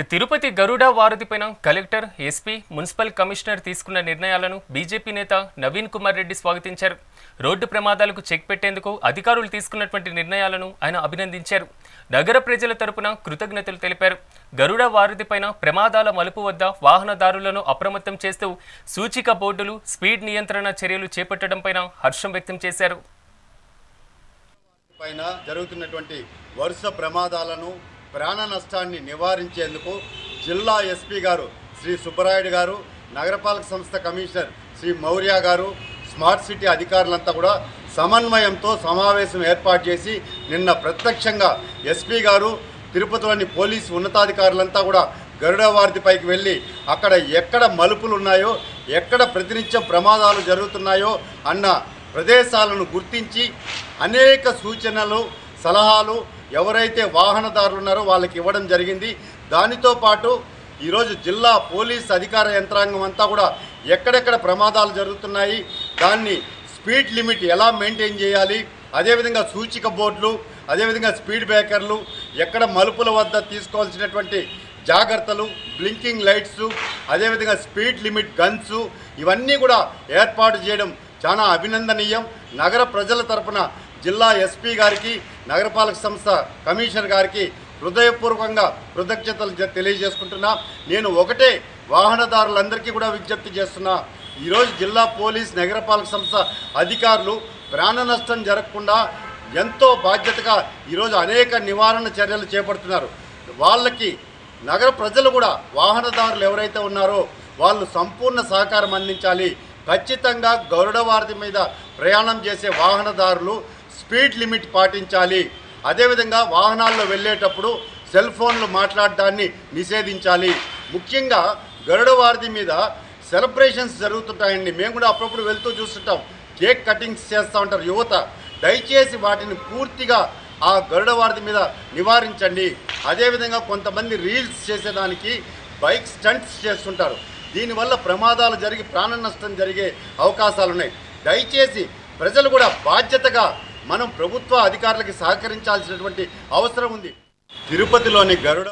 తిరుపతి గరుడ వారధిపైన collector SP municipal commissioner తీసుకున్న నిర్ణయాలను బీజేపీ నేత నవీన్ కుమార్ రెడ్డి స్వాగతించారు. రోడ్డు ప్రమాదాలకు చెక్ పెట్టేందుకు అధికారులు తీసుకున్నటువంటి నిర్ణయాలను ఆయన అభినందించారు. నగర ప్రజల తరపున కృతజ్ఞతలు తెలిపారు. గరుడ వారధిపైన ప్రమాదాల మలుపు వద్ద వాహనదారులను అప్రమత్తం చేస్తూ సూచిక బోర్డులు స్పీడ్ నియంత్రణ చర్యలు చేపట్టడంపైన హర్షం వ్యక్తం చేశారు. పైన జరుగుతున్నటువంటి వరుస ప్రమాదాలను ప్రాణ నష్టాన్ని నివారించేందుకు జిల్లా ఎస్పీ గారు శ్రీ సుబ్బరాయుడు గారు నగరపాలక సంస్థ కమిషనర్ శ్రీ మౌర్య గారు స్మార్ట్ సిటీ అధికారులంతా కూడా సమన్వయంతో సమావేశం ఏర్పాటు చేసి నిన్న ప్రత్యక్షంగా ఎస్పీ గారు తిరుపతిలోని పోలీసు ఉన్నతాధికారులంతా కూడా గరుడ వారధిపైకి వెళ్ళి అక్కడ ఎక్కడ మలుపులు ఉన్నాయో ఎక్కడ ప్రతినిత్యం ప్రమాదాలు జరుగుతున్నాయో అన్న ప్రదేశాలను గుర్తించి అనేక సూచనలు సలహాలు ఎవరైతే వాహనదారులు ఉన్నారో వాళ్ళకి ఇవ్వడం జరిగింది. దానితో పాటు ఈరోజు జిల్లా పోలీస్ అధికార యంత్రాంగం అంతా కూడా ఎక్కడెక్కడ ప్రమాదాలు జరుగుతున్నాయి దాన్ని స్పీడ్ లిమిట్ ఎలా మెయింటైన్ చేయాలి అదేవిధంగా సూచిక బోర్డులు అదేవిధంగా స్పీడ్ బ్రేకర్లు ఎక్కడ మలుపుల వద్ద తీసుకోవాల్సినటువంటి జాగ్రత్తలు బ్లింకింగ్ లైట్స్ అదేవిధంగా స్పీడ్ లిమిట్ గన్స్ ఇవన్నీ కూడా ఏర్పాటు చేయడం చాలా అభినందనీయం. నగర ప్రజల తరపున జిల్లా ఎస్పీ గారికి నగరపాలక సంస్థ కమిషనర్ గారికి హృదయపూర్వకంగా కృతజ్ఞతలు తెలియజేసుకుంటున్నా. నేను ఒకటే వాహనదారులందరికీ కూడా విజ్ఞప్తి చేస్తున్నా. ఈరోజు జిల్లా పోలీస్ నగరపాలక సంస్థ అధికారులు ప్రాణ నష్టం జరగకుండా ఎంతో బాధ్యతగా ఈరోజు అనేక నివారణ చర్యలు చేపడుతున్నారు. వాళ్ళకి నగర ప్రజలు కూడా వాహనదారులు ఎవరైతే ఉన్నారో వాళ్ళు సంపూర్ణ సహకారం అందించాలి. ఖచ్చితంగా గౌరవ వారధి మీద ప్రయాణం చేసే వాహనదారులు స్పీడ్ లిమిట్ పాటించాలి. అదేవిధంగా వాహనాల్లో వెళ్ళేటప్పుడు సెల్ ఫోన్లు మాట్లాడడాన్ని నిషేధించాలి. ముఖ్యంగా గరుడ వారధి మీద సెలబ్రేషన్స్ జరుగుతుంటాయండి. మేము కూడా అప్పుడప్పుడు వెళ్తూ చూస్తుంటాం. కేక్ కటింగ్స్ చేస్తూ ఉంటారు యువత. దయచేసి వాటిని పూర్తిగా ఆ గరుడ వారధి మీద నివారించండి. అదేవిధంగా కొంతమంది రీల్స్ చేసేదానికి బైక్ స్టంట్స్ చేస్తుంటారు. దీనివల్ల ప్రమాదాలు జరిగి ప్రాణ నష్టం జరిగే అవకాశాలు ఉన్నాయి దయచేసి ప్రజలు కూడా బాధ్యతగా మనం ప్రభుత్వ అధికారులకి సహకరించాల్సినటువంటి అవసరం ఉంది. తిరుపతిలోని గరుడ